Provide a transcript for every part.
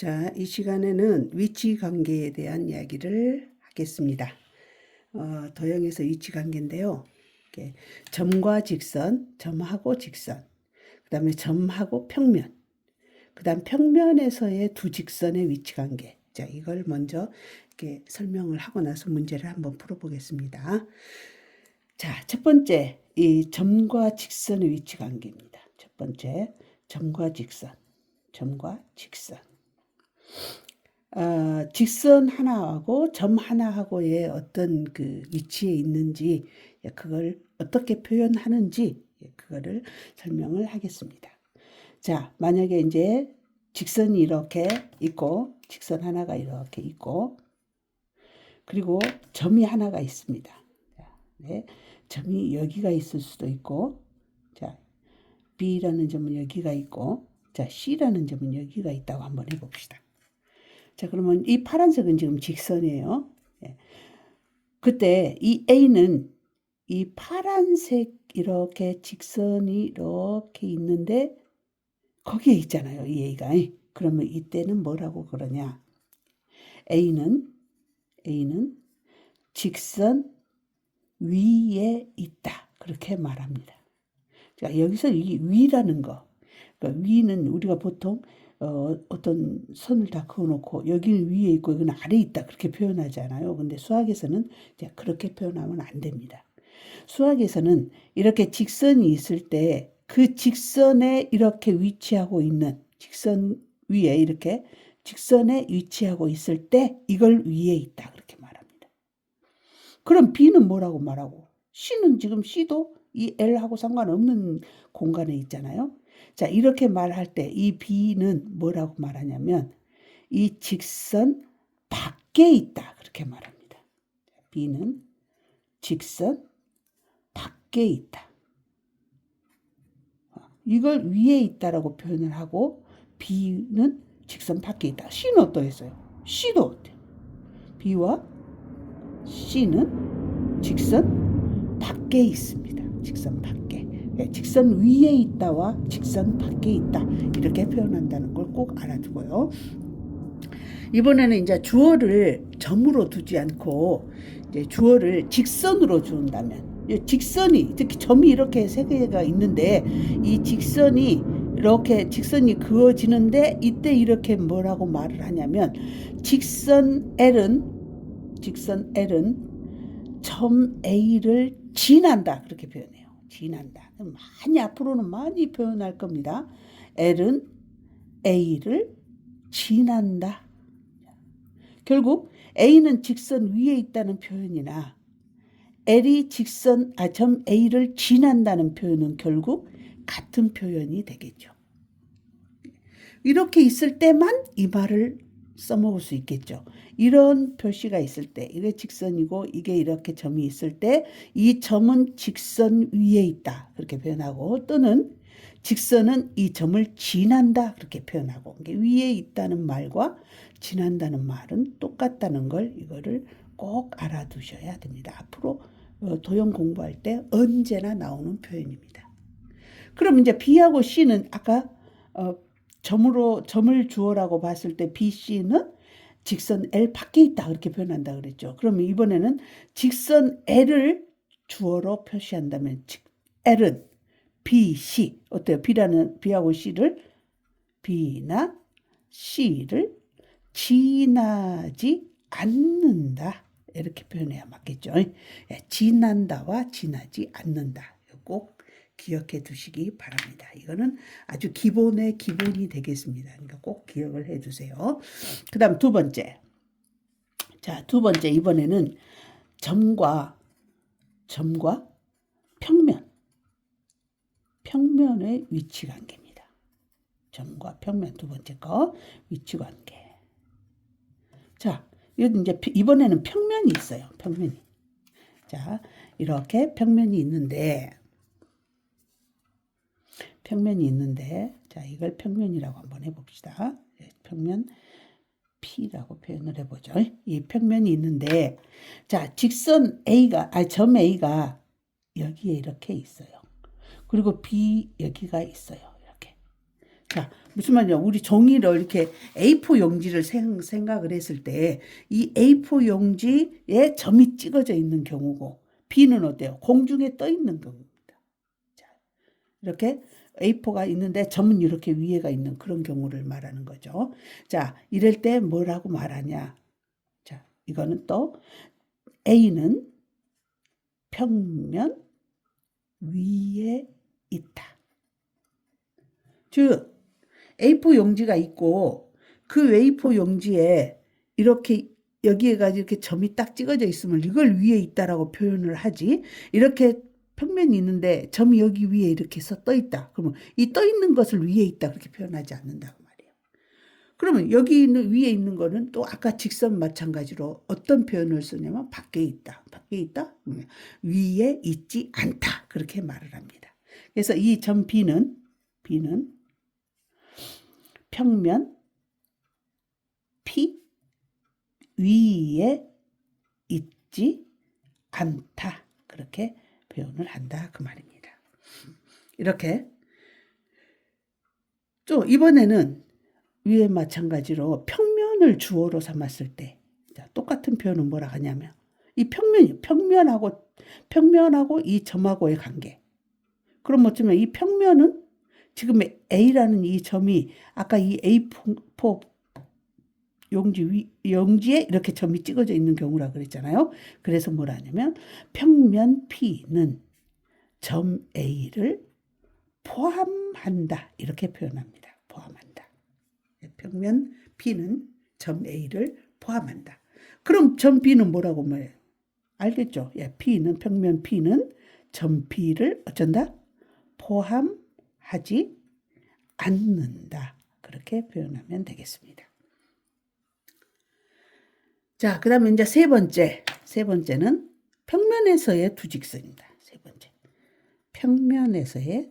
자, 이 시간에는 위치 관계에 대한 이야기를 하겠습니다. 어, 도형에서 위치 관계인데요. 이렇게 점과 직선, 점하고 직선, 그 다음에 점하고 평면, 그 다음 평면에서의 두 직선의 위치 관계. 자, 이걸 먼저 이렇게 설명을 하고 나서 문제를 한번 풀어보겠습니다. 자, 첫 번째, 이 점과 직선의 위치 관계입니다. 첫 번째, 점과 직선, 점과 직선. 어, 직선 하나하고 점 하나하고의 어떤 그 위치에 있는지 예, 그걸 어떻게 표현하는지 예, 그거를 설명을 하겠습니다. 자, 만약에 이제 직선이 이렇게 있고 직선 하나가 이렇게 있고 그리고 점이 하나가 있습니다. 자, 네, 점이 여기가 있을 수도 있고 자, B라는 점은 여기가 있고 자, C라는 점은 여기가 있다고 한번 해 봅시다. 자, 그러면 이 파란색은 지금 직선이에요. 예. 그때 이 A는 이 파란색 이렇게 직선이 이렇게 있는데 거기에 있잖아요. 이 A가. 그러면 이때는 뭐라고 그러냐? A는 A는 직선 위에 있다. 그렇게 말합니다. 자, 여기서 이 위라는 거. 그러니까 위는 우리가 보통 어, 어떤 선을 다 그어놓고 여기는 위에 있고 여기는 아래 있다 그렇게 표현하잖아요. 근데 수학에서는 이제 그렇게 표현하면 안 됩니다. 수학에서는 이렇게 직선이 있을 때 그 직선에 이렇게 위치하고 있는 직선 위에 이렇게 직선에 위치하고 있을 때 이걸 위에 있다 그렇게 말합니다. 그럼 B는 뭐라고 말하고 C는 지금 C도 이 L하고 상관없는 공간에 있잖아요. 자, 이렇게 말할 때이 B는 뭐라고 말하냐면 이 직선 밖에 있다. 그렇게 말합니다. B는 직선 밖에 있다. 이걸 위에 있다라고 표현을 하고 B는 직선 밖에 있다. C는 어떠했어요? C도 어때? B와 C는 직선 밖에 있습니다. 직선 밖에. 예, 직선 위에 있다와 직선 밖에 있다 이렇게 표현한다는 걸 꼭 알아두고요. 이번에는 이제 주어를 점으로 두지 않고 이제 주어를 직선으로 주는다면 직선이 특히 점이 이렇게 세 개가 있는데 이 직선이 이렇게 직선이 그어지는데 이때 이렇게 뭐라고 말을 하냐면 직선 L은 직선 L은 점 A를 지난다 그렇게 표현해요. 지난다. 많이 앞으로는 많이 표현할 겁니다. L은 A를 지난다. 결국 A는 직선 위에 있다는 표현이나 L이 직선 아 점 A를 지난다는 표현은 결국 같은 표현이 되겠죠. 이렇게 있을 때만 이 말을 써먹을 수 있겠죠. 이런 표시가 있을 때, 이게 직선이고 이게 이렇게 점이 있을 때, 이 점은 직선 위에 있다. 그렇게 표현하고, 또는 직선은 이 점을 지난다. 그렇게 표현하고, 위에 있다는 말과 지난다는 말은 똑같다는 걸 이거를 꼭 알아두셔야 됩니다. 앞으로 어, 도형 공부할 때 언제나 나오는 표현입니다. 그럼 이제 B하고 C는 아까 어, 점으로 점을 주어라고 봤을 때 BC는 직선 L 밖에 있다 그렇게 표현한다 그랬죠. 그러면 이번에는 직선 L을 주어로 표시한다면 L은 B, C 어때요? B라는 B하고 C를 B나 C를 지나지 않는다 이렇게 표현해야 맞겠죠. 예, 지난다와 지나지 않는다 꼭 기억해 두시기 바랍니다. 이거는 아주 기본의 기본이 되겠습니다. 그러니까 꼭 기억을 해 두세요. 그 다음 두 번째. 자, 두 번째, 이번에는 점과, 점과 평면. 평면의 위치 관계입니다. 점과 평면 두 번째 거, 위치 관계. 자, 이제 이번에는 평면이 있어요. 평면이. 자, 이렇게 평면이 있는데, 평면이 있는데 자 이걸 평면이라고 한번 해봅시다. 예, 평면 P라고 표현을 해보죠. 이 평면이 있는데 자 직선 A가 아 점 A가 여기에 이렇게 있어요. 그리고 B 여기가 있어요. 자 무슨 말이냐? 우리 종이를 이렇게 A4 용지를 생, 생각을 했을 때 이 A4 용지에 점이 찍어져 있는 경우고 B는 어때요? 공중에 떠 있는 경우입니다. 자, 이렇게 A4가 있는데 점은 이렇게 위에가 있는 그런 경우를 말하는 거죠. 자, 이럴 때 뭐라고 말하냐? 자, 이거는 또 A는 평면 위에 있다. 즉 A4 용지가 있고 그 A4 용지에 이렇게 여기에가 이렇게 점이 딱 찍어져 있으면 이걸 위에 있다라고 표현을 하지. 이렇게 평면이 있는데 점이 여기 위에 이렇게 서떠 있다. 그러면 이 떠 있는 것을 위에 있다 그렇게 표현하지 않는다고 말이에요. 그러면 여기 있는 위에 있는 거는 또 아까 직선 마찬가지로 어떤 표현을 쓰냐면 밖에 있다. 밖에 있다. 음, 위에 있지 않다. 그렇게 말을 합니다. 그래서 이 점 B는 B는 평면 P 위에 있지 않다. 그렇게 표현을 한다. 그 말입니다. 이렇게 또 이번에는 위에 마찬가지로 평면을 주어로 삼았을 때 자, 똑같은 표현은 뭐라 하냐면 이 평면이 평면하고 평면하고 이 점하고의 관계. 그럼 어쩌면 이 평면은 지금 A라는 이 점이 아까 이 A4 용지 위, 용지에 이렇게 점이 찍어져 있는 경우라 그랬잖아요. 그래서 뭐라 하냐면 평면 P는 점 A를 포함한다. 이렇게 표현합니다. 포함한다. 평면 P는 점 A를 포함한다. 그럼 점 B는 뭐라고 말해요? 알겠죠? 예, P는 평면 P는 점 B를 어쩐다? 포함하지 않는다. 그렇게 표현하면 되겠습니다. 자, 그 다음에 이제 세 번째. 세 번째는 평면에서의 두 직선입니다. 세 번째. 평면에서의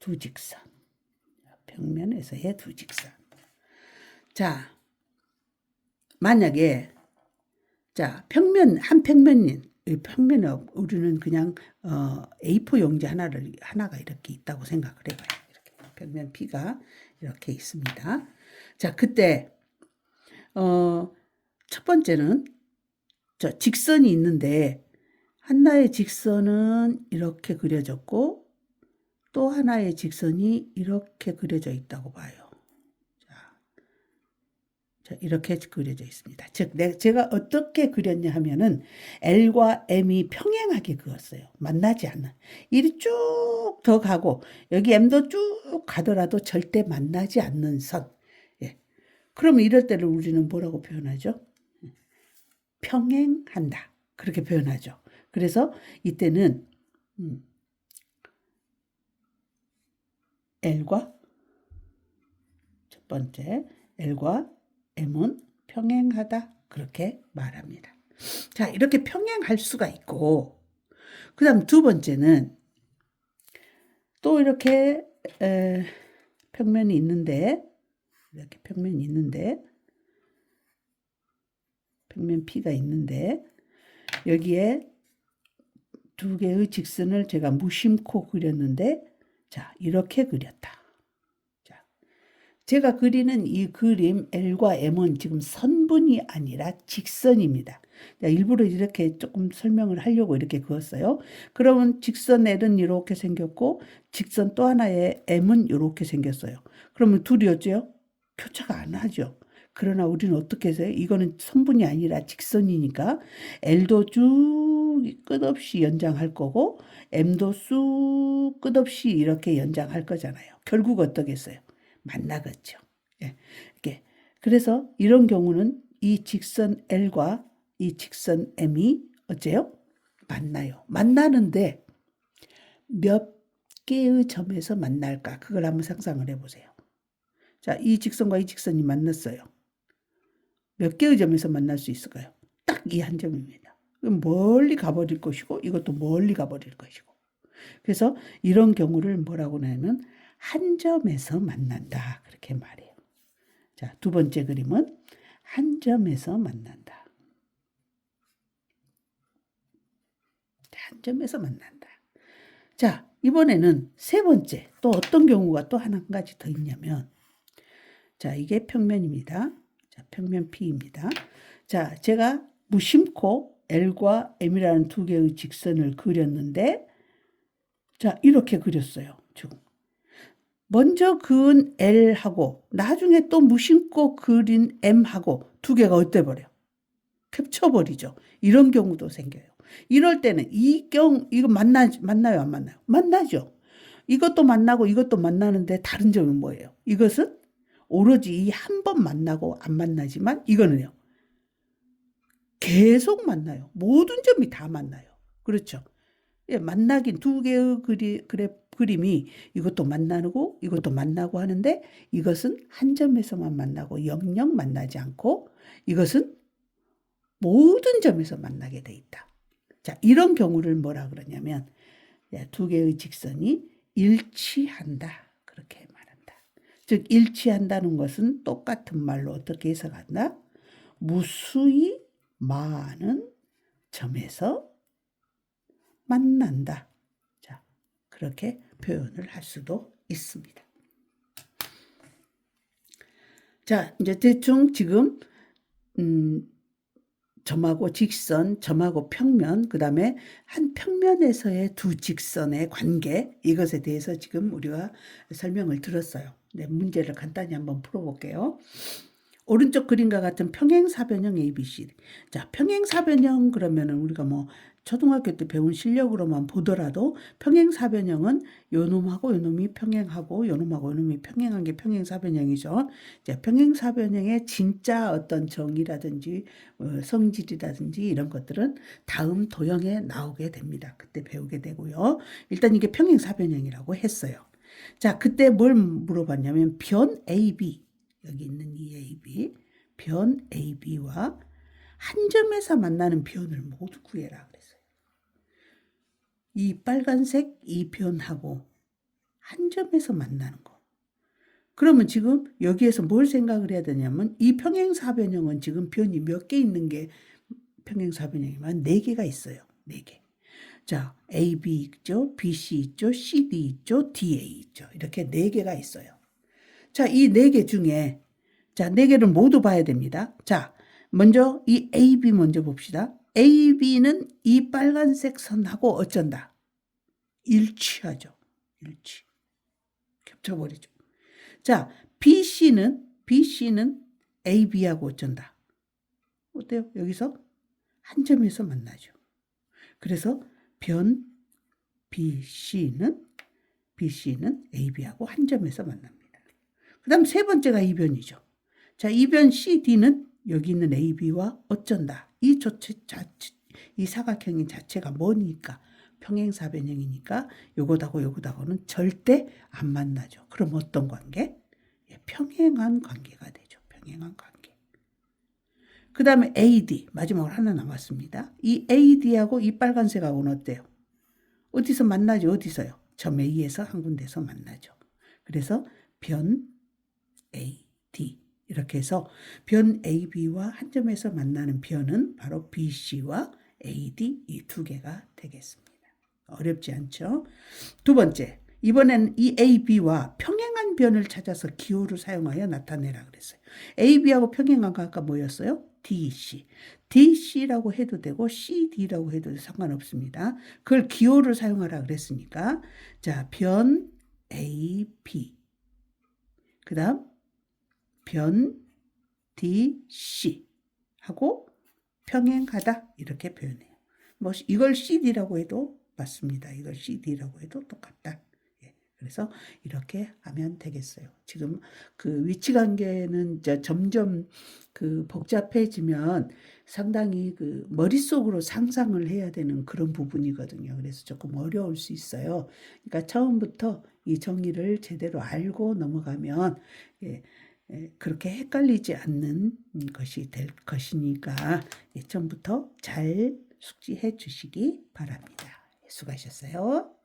두 직선. 평면에서의 두 직선. 자, 만약에 자 평면 한 평면인 이 평면에 우리는 그냥 어, A4 용지 하나를 하나가 이렇게 있다고 생각을 해봐요. 이렇게 평면 P가 이렇게 있습니다. 자 그때 어, 첫 번째는 저 직선이 있는데 하나의 직선은 이렇게 그려졌고 또 하나의 직선이 이렇게 그려져 있다고 봐요. 자, 이렇게 그려져 있습니다. 즉, 제가 어떻게 그렸냐 하면은 L과 M이 평행하게 그었어요. 만나지 않는. 이리 쭉 더 가고, 여기 M도 쭉 가더라도 절대 만나지 않는 선. 예. 그럼 이럴 때를 우리는 뭐라고 표현하죠? 평행한다. 그렇게 표현하죠. 그래서 이때는, 음, L과 첫 번째, L과 M은 평행하다. 그렇게 말합니다. 자, 이렇게 평행할 수가 있고, 그 다음 두 번째는 또 이렇게 에, 평면이 있는데, 이렇게 평면이 있는데, 평면 P가 있는데, 여기에 두 개의 직선을 제가 무심코 그렸는데, 자, 이렇게 그렸다. 제가 그리는 이 그림 L과 M은 지금 선분이 아니라 직선입니다. 일부러 이렇게 조금 설명을 하려고 이렇게 그었어요. 그러면 직선 L은 이렇게 생겼고 직선 또 하나의 M은 이렇게 생겼어요. 그러면 둘이 어째 요? 교차가 안 하죠. 그러나 우리는 어떻게 해서 이거는 선분이 아니라 직선이니까 L도 쭉 끝없이 연장할 거고 M도 쑥 끝없이 이렇게 연장할 거잖아요. 결국 어떻겠어요? 만나겠죠. 예. 이렇게. 그래서 이런 경우는 이 직선 L과 이 직선 M이 어째요? 만나요. 만나는데 몇 개의 점에서 만날까? 그걸 한번 상상을 해보세요. 자, 이 직선과 이 직선이 만났어요. 몇 개의 점에서 만날 수 있을까요? 딱 이 한 점입니다. 멀리 가버릴 것이고 이것도 멀리 가버릴 것이고. 그래서 이런 경우를 뭐라고 하냐면 한 점에서 만난다. 그렇게 말해요. 자, 두 번째 그림은 한 점에서 만난다. 한 점에서 만난다. 자, 이번에는 세 번째 또 어떤 경우가 또 한 가지 더 있냐면 자 이게 평면입니다. 자 평면 P입니다. 자 제가 무심코 L과 M이라는 두 개의 직선을 그렸는데 자 이렇게 그렸어요. 지금 먼저 그은 L하고 나중에 또 무심코 그린 M하고 두 개가 어때 버려? 겹쳐버리죠. 이런 경우도 생겨요. 이럴 때는 이 경, 이거 만나, 만나요, 안 만나요? 만나죠. 이것도 만나고 이것도 만나는데 다른 점은 뭐예요? 이것은 오로지 이 한 번 만나고 안 만나지만 이거는요. 계속 만나요. 모든 점이 다 만나요. 그렇죠. 예, 만나긴 두 개의 그리, 그래, 그림이 이것도 만나고 이것도 만나고 하는데 이것은 한 점에서만 만나고 영영 만나지 않고 이것은 모든 점에서 만나게 돼 있다. 자, 이런 경우를 뭐라 그러냐면 예, 두 개의 직선이 일치한다. 그렇게. 즉 일치한다는 것은 똑같은 말로 어떻게 해석한다? 무수히 많은 점에서 만난다. 자, 그렇게 표현을 할 수도 있습니다. 자, 이제 대충 지금 음, 점하고 직선, 점하고 평면, 그 다음에 한 평면에서의 두 직선의 관계, 이것에 대해서 지금 우리가 설명을 들었어요. 네, 문제를 간단히 한번 풀어볼게요. 오른쪽 그림과 같은 평행사변형 ABC. 자, 평행사변형 그러면은 우리가 뭐 초등학교 때 배운 실력으로만 보더라도 평행사변형은 요놈하고 요놈이 평행하고 요놈하고 요놈이 평행한 게 평행사변형이죠. 이제 평행사변형의 진짜 어떤 정의라든지 어, 성질이라든지 이런 것들은 다음 도형에 나오게 됩니다. 그때 배우게 되고요. 일단 이게 평행사변형이라고 했어요. 자, 그때 뭘 물어봤냐면 변 AB 여기 있는 이 AB 변 AB와 한 점에서 만나는 변을 모두 구해라 그랬어요. 이 빨간색 이 변하고 한 점에서 만나는 거. 그러면 지금 여기에서 뭘 생각을 해야 되냐면 이 평행사변형은 지금 변이 몇 개 있는 게 평행사변형이면 네 개가 있어요. 네 개. 자, AB 있죠, BC 있죠, CD 있죠, DA 있죠. 이렇게 네 개가 있어요. 자, 이네개 중에 자, 네 개를 모두 봐야 됩니다. 자, 먼저 이 AB 먼저 봅시다. AB는 이 빨간색 선하고 어쩐다? 일치하죠. 일치. 겹쳐버리죠. 자, BC는, BC는 AB하고 어쩐다? 어때요? 여기서 한 점에서 만나죠. 그래서 변 BC는, BC는 AB하고 한 점에서 만납니다. 그 다음 세 번째가 이 변이죠. 자, 이변 CD는 여기 있는 AB와 어쩐다. 이 조체 자체, 이 사각형인 자체가 뭐니까 평행사변형이니까 요것하고 요것하고는 절대 안 만나죠. 그럼 어떤 관계? 예, 평행한 관계가 되죠. 평행한 관계. 그 다음에 AD 마지막으로 하나 남았습니다. 이 AD하고 이 빨간색하고는 어때요? 어디서 만나죠? 어디서요? 점 A에서 한 군데서 만나죠. 그래서 변 AD 이렇게 해서 변 AB와 한 점에서 만나는 변은 바로 BC와 AD 이 두 개가 되겠습니다. 어렵지 않죠? 두 번째, 이번엔 이 AB와 평행한 변을 찾아서 기호를 사용하여 나타내라 그랬어요. AB하고 평행한 거 아까 뭐였어요? DC. DC라고 해도 되고 CD라고 해도 상관없습니다. 그걸 기호를 사용하라 그랬으니까 자, 변 AB. 그다음 변 DC 하고 평행하다 이렇게 표현해요. 뭐 이걸 CD라고 해도 맞습니다. 이걸 CD라고 해도 똑같다. 예, 그래서 이렇게 하면 되겠어요. 지금 그 위치 관계는 이제 점점 그 복잡해지면 상당히 그 머릿속으로 상상을 해야 되는 그런 부분이거든요. 그래서 조금 어려울 수 있어요. 그러니까 처음부터 이 정의를 제대로 알고 넘어가면 예, 예, 그렇게 헷갈리지 않는 것이 될 것이니까 예, 처음부터 잘 숙지해 주시기 바랍니다. 수고하셨어요.